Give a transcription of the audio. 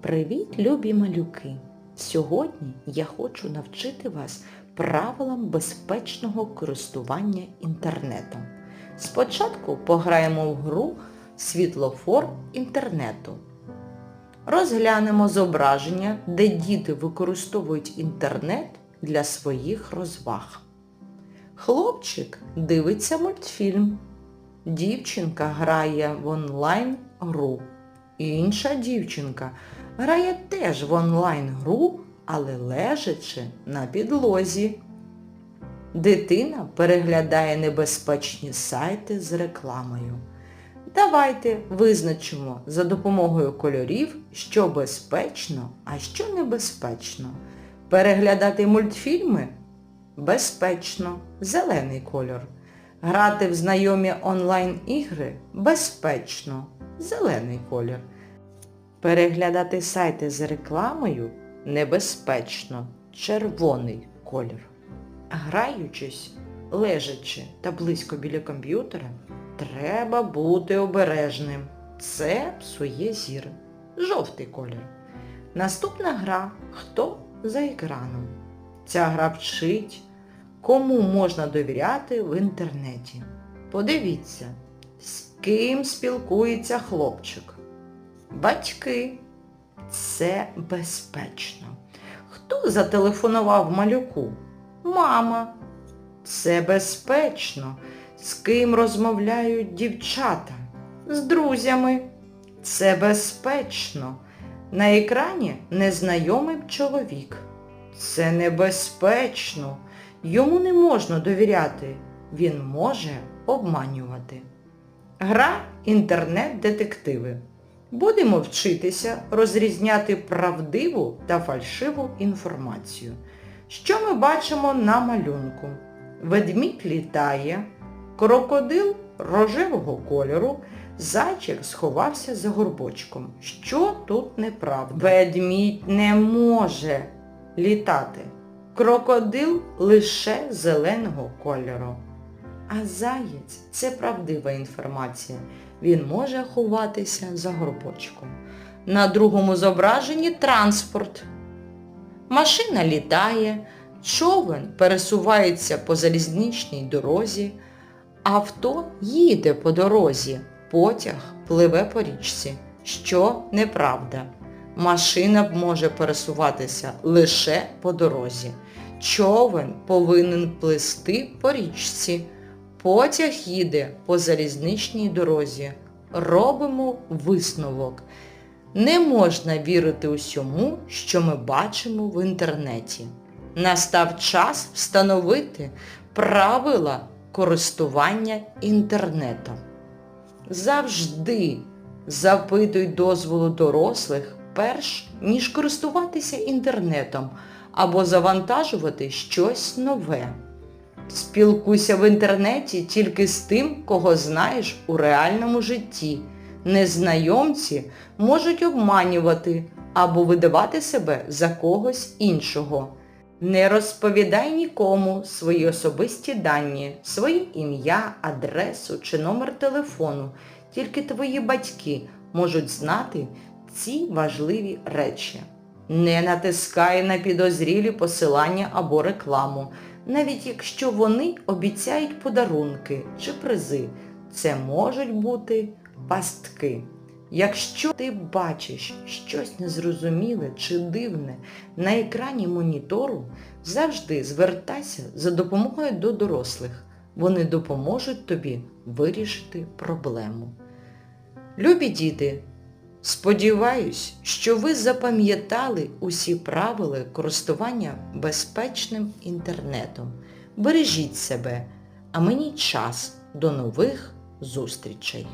Привіт, любі малюки! Сьогодні я хочу навчити вас правилам безпечного користування інтернетом. Спочатку пограємо в гру Світлофор інтернету. Розглянемо зображення, де діти використовують інтернет для своїх розваг. Хлопчик дивиться мультфільм. Дівчинка грає в онлайн гру. Інша дівчинка грає теж в онлайн гру, але лежачи на підлозі. Дитина переглядає небезпечні сайти з рекламою. Давайте визначимо за допомогою кольорів, що безпечно, а що небезпечно. Переглядати мультфільми безпечно, зелений кольор. Грати в знайомі онлайн-ігри безпечно, зелений колір. Переглядати сайти з рекламою небезпечно, червоний колір. Граючись, лежачи та близько біля комп'ютера, треба бути обережним. Це псує зір. Жовтий колір. Наступна гра Хто за екраном. Ця гра вчить, кому можна довіряти в інтернеті. Подивіться, з ким спілкується хлопчик. Батьки. Це безпечно. Хто зателефонував малюку? Мама. Це безпечно. З ким розмовляють дівчата? З друзями. Це безпечно. На екрані незнайомий чоловік. Це небезпечно. Йому не можна довіряти. Він може обманювати. Гра інтернет-детективи. Будемо вчитися розрізняти правдиву та фальшиву інформацію. Що ми бачимо на малюнку? Ведмідь літає, крокодил рожевого кольору, зайчик сховався за горбочком. Що тут неправда? Ведмідь не може літати. Крокодил лише зеленого кольору. А заєць це правдива інформація. Він може ховатися за горбочком. На другому зображенні транспорт. Машина літає, човен пересувається по залізничній дорозі, авто їде по дорозі, потяг пливе по річці. Що неправда. Машина може пересуватися лише по дорозі. Човен повинен плисти по річці. Потяг їде по залізничній дорозі. Робимо висновок. Не можна вірити усьому, що ми бачимо в інтернеті. Настав час встановити правила користування інтернетом. Завжди запитуй дозволу дорослих перш ніж користуватися інтернетом або завантажувати щось нове. Спілкуйся в інтернеті тільки з тим, кого знаєш у реальному житті. Незнайомці можуть обманювати або видавати себе за когось іншого. Не розповідай нікому свої особисті дані, своє ім'я, адресу чи номер телефону. Тільки твої батьки можуть знати ці важливі речі. Не натискай на підозрілі посилання або рекламу, навіть якщо вони обіцяють подарунки чи призи. Це можуть бути пастки. Якщо ти бачиш щось незрозуміле чи дивне на екрані монітору, завжди звертайся за допомогою до дорослих. Вони допоможуть тобі вирішити проблему. Любі діти, сподіваюсь, що ви запам'ятали усі правила користування безпечним інтернетом. Бережіть себе, а мені час. До нових зустрічей!